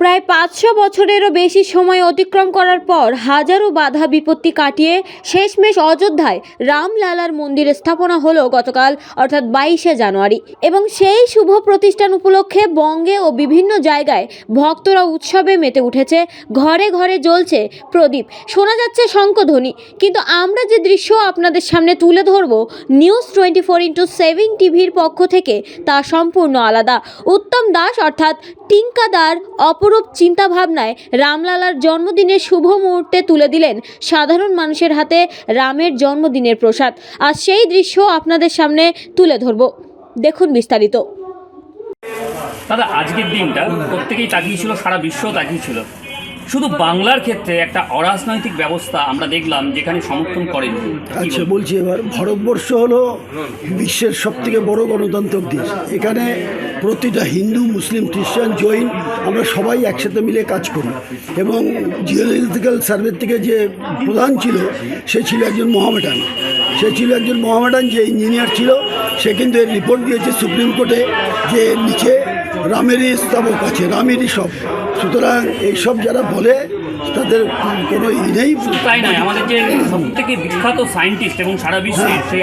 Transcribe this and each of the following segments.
প্রায় পাঁচশো বছরেরও বেশি সময় অতিক্রম করার পর হাজারো বাধা বিপত্তি কাটিয়ে শেষমেশ অযোধ্যায় রামলালার মন্দির স্থাপনা হলো গতকাল, অর্থাৎ বাইশে জানুয়ারি। এবং সেই শুভ প্রতিষ্ঠান উপলক্ষে বঙ্গে ও বিভিন্ন জায়গায় ভক্তরা উৎসবে মেতে উঠেছে, ঘরে ঘরে জ্বলছে প্রদীপ। শোনা যাচ্ছে শঙ্খধ্বনি, কিন্তু আমরা যে দৃশ্য আপনাদের সামনে তুলে ধরব, news twenty four into seven টিভির পক্ষ থেকে তা সম্পূর্ণ আলাদা। উত্তম দাস, অর্থাৎ টিঙ্কাদার অপরূপ চিন্তাভাবনায় রামলালার জন্মদিনের শুভ মুহূর্তে তুলে দিলেন সাধারণ মানুষের হাতে রামের জন্মদিনের প্রসাদ। আর সেই দৃশ্য আপনাদের সামনে তুলে ধরব। দেখুন বিস্তারিত। দাদা, আজকের দিনটা প্রত্যেকেই তাকিয়েছিল, সারা বিশ্ব তাকিয়েছিল। শুধু বাংলার ক্ষেত্রে একটা অরাজনৈতিক ব্যবস্থা আমরা দেখলাম যেখানে সমর্থন করেন। আচ্ছা বলছি এবার, ভারতবর্ষ হলো বিশ্বের সব থেকে বড় গণতান্ত্রিক দেশ। এখানে প্রতিটা হিন্দু, মুসলিম, খ্রিস্টান, জৈন, আমরা সবাই একসাথে মিলে কাজ করি। এবং জিওলজিক্যাল সার্ভে থেকে যে প্রধান ছিল, সে ছিল একজন মহামেডান। সে ছিল একজন মোহামেডান, যে ইঞ্জিনিয়ার ছিল। সে কিন্তু এর রিপোর্ট দিয়েছে সুপ্রিম কোর্টে যে নিচে রামেরই স্থাপক আছে রামেরই সব। সুতরাং এইসব যারা বলে তাদের কোনো ই নেই। তাই নয় আমাদের যে সব থেকে বিখ্যাত সায়েন্টিস্ট এবং সারা বিশ্বের সেই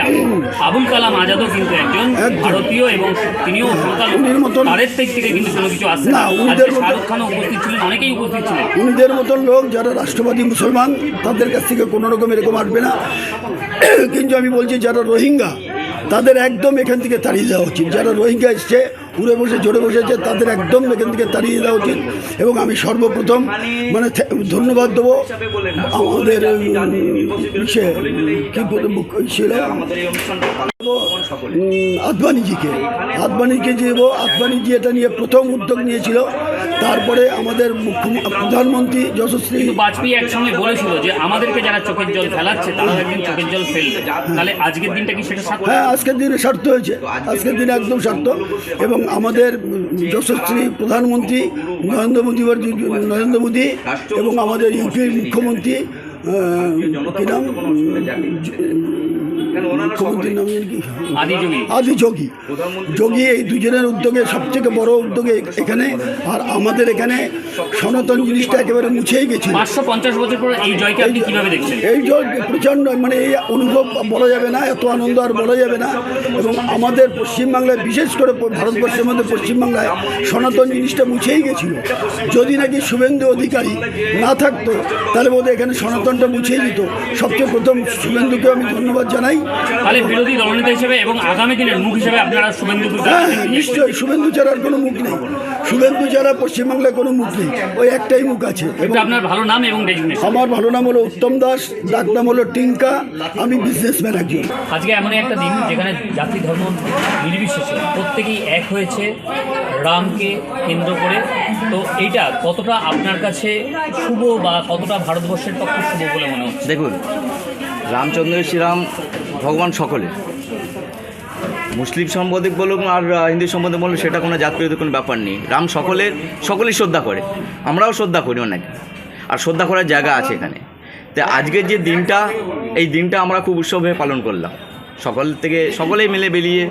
আবুল কালাম আজাদও কিন্তু একজন ভারতীয় এবং তিনিও সংখ্যালঘু উনির মতন- তাদের দিক থেকে কিন্তু কোনো কিছু আসে না, উনিদের শাহরুখ খানও উপস্থিত ছিলেন অনেকেই উপস্থিত ছিলেন। উনিদের মতন লোক যারা রাষ্ট্রবাদী মুসলমান তাদের কাছ থেকে কোনো রকম এরকম আসবে না। কিন্তু আমি বলছি যারা রোহিঙ্গা তাদের একদম এখান থেকে তাড়িয়ে দেওয়া উচিত। যারা রোহিঙ্গা এসছে উড়ে বসে, জোরে বসেছে তাদের একদম এখান থেকে তাড়িয়ে দেওয়া উচিত। এবং আমি সর্বপ্রথম মানে ধন্যবাদ দেবো আমাদের সে ছিল আদবানিজিকে। আদবানিকে যে আদবানিজি এটা নিয়ে প্রথম উদ্যোগ নিয়েছিল। তারপরে আমাদের প্রধানমন্ত্রী যশস্বী বাজপেয়ী একসঙ্গে বলেছিল যে আমাদেরকে যারা চোখের জল ফেলাচ্ছে তারা একদিন চোখের জল ফেলবে। তাহলে আজকের দিনটা কি সেটা হ্যাঁ আজকের দিনে স্বার্থ হয়েছে। আজকের দিনে একদম স্বার্থ এবং আমাদের যশস্বী প্রধানমন্ত্রী নরেন্দ্র মোদী নরেন্দ্র মোদী এবং আমাদের ইউপির মুখ্যমন্ত্রী কি নাম? আদি যোগী। যোগী। এই দুজনের উদ্যোগে সবথেকে বড় উদ্যোগে এখানে আর আমাদের এখানে সনাতন জিনিসটা একেবারে মুছেই গেছে। পাঁচশো পঞ্চাশ বছর পর এই জয়কে আপনি কীভাবে দেখছেন? এই জল প্রচণ্ড মানে এই অনুভব বলা যাবে না এত আনন্দ আর বলা যাবে না। এবং আমাদের পশ্চিমবাংলায় বিশেষ করে ভারতবর্ষের মধ্যে পশ্চিমবাংলায় সনাতন জিনিসটা মুছেই গেছিল। যদি নাকি শুভেন্দু অধিকারী না থাকতো তাহলে বোধহয় এখানে সনাতনটা মুছেই দিত। সবচেয়ে প্রথম শুভেন্দুকে আমি ধন্যবাদ জানাই। তাহলে বিরোধী দলনেতা হিসেবে এবং আগামী দিনের মুখ হিসেবে আপনারা শুভেন্দু হ্যাঁ নিশ্চয়ই শুভেন্দু ছাড়া আর কোনো মুখ নেই। শুভেন্দু ছাড়া পশ্চিমবাংলায় কোনো মুখ নেই। ওই একটাই মুখ আছে। এবং এটা আপনার ভালো নাম এবং আমার ভালো নাম হলো উত্তম দাস ডাক নাম হলো টিঙ্কা আমি বিজনেসম্যান একজন। আজকে এমন একটা দিন যেখানে জাতি ধর্ম নির্বিশেষে প্রত্যেকেই এক হয়েছে রামকে কেন্দ্র করে। তো এইটা কতটা আপনার কাছে শুভ বা কতটা ভারতবর্ষের পক্ষে শুভ বলে মনে হচ্ছে? দেখুন রামচন্দ্র শ্রীরাম ভগবান সকলের। মুসলিম সম্বন্ধে বলুন আর হিন্দু সম্বন্ধে বলুন সেটা কোনো জাতবিরোধী কোনো ব্যাপার নেই। রাম সকলের, সকলেই শ্রদ্ধা করে। আমরাও শ্রদ্ধা করি অনেকে। আর শ্রদ্ধা করার জায়গা আছে এখানে। তো আজকের যে দিনটা, এই দিনটা আমরা খুব উৎসবে পালন করলাম। সকল থেকে, সকলেই মিলে বেরিয়ে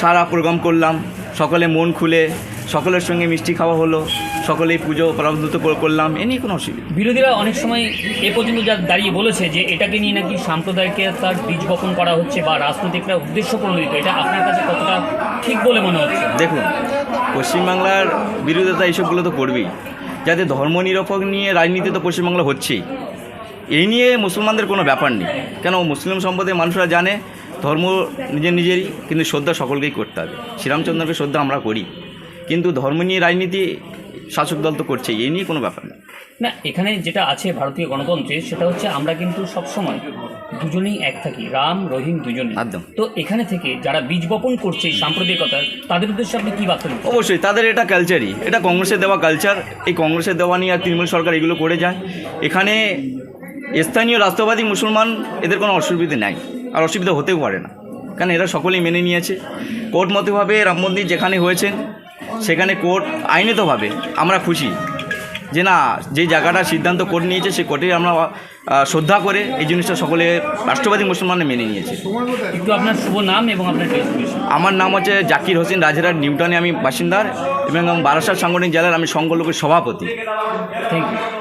সারা প্রোগ্রাম করলাম। সকলে মন খুলে সকলের সঙ্গে মিষ্টি খাওয়া হলো সকলেই পুজো প্রাবদ্ধ করলাম এ নিয়ে কোনো অসুবিধা। বিরোধীরা অনেক সময় এ পর্যন্ত যা দাঁড়িয়ে বলেছে যে এটাকে নিয়ে নাকি সাম্প্রদায়িকতার বীজ বপন করা হচ্ছে বা রাজনৈতিকরা উদ্দেশ্য প্রণোদিত এটা আপনার কাছে কতটা ঠিক বলে মনে হচ্ছে? দেখুন পশ্চিমবাংলার বিরোধিতা এইসবগুলো তো করবেই। যাতে ধর্মনিরপেক্ষ নিয়ে রাজনীতি তো পশ্চিমবাংলা হচ্ছেই। এই নিয়ে মুসলমানদের কোনো ব্যাপার নেই। কেন মুসলিম সম্প্রদায়ের মানুষরা জানে ধর্ম নিজের নিজেরই কিন্তু শ্রদ্ধা সকলকেই করতে হবে। শ্রীরামচন্দ্রকে শ্রদ্ধা আমরা করি। কিন্তু ধর্ম নিয়ে রাজনীতি শাসক দল তো করছেই এই নিয়ে কোনো ব্যাপার নেই না এখানে যেটা আছে ভারতীয় গণতন্ত্রে সেটা হচ্ছে আমরা কিন্তু সবসময় দুজনেই এক থাকি রাম রহিম দুজনে একদম। তো এখানে থেকে যারা বীজ বপন করছে এই সাম্প্রদায়িকতা তাদের উদ্দেশ্যে আপনি কী বার্তা? অবশ্যই তাদের এটা কালচারই এটা কংগ্রেসের দেওয়া কালচার এই কংগ্রেসের দেওয়া নিয়ে আর তৃণমূল সরকার এগুলো করে যায়। এখানে স্থানীয় রাষ্ট্রবাদী মুসলমান এদের কোনো অসুবিধে নাই আর অসুবিধা হতেও পারে না। কারণ এরা সকলেই মেনে নিয়েছে। কোর্ট মতোভাবে রাম মন্দির যেখানে হয়েছে সেখানে কোর্ট আইনতভাবে আমরা খুশি যে না যে জায়গাটা সিদ্ধান্ত কোর্ট নিয়েছে সে কোর্টে আমরা শ্রদ্ধা করে এই জিনিসটা সকলে রাষ্ট্রবাদী মুসলমানে মেনে নিয়েছে। একটু আপনার শুভ নাম এবং আপনার আমার নাম হচ্ছে জাকির হোসেন রাজহাট নিউটনে আমি বাসিন্দার এবং বারাসাত সাংগঠনিক জেলার আমি সংঘ সভাপতি। Thank you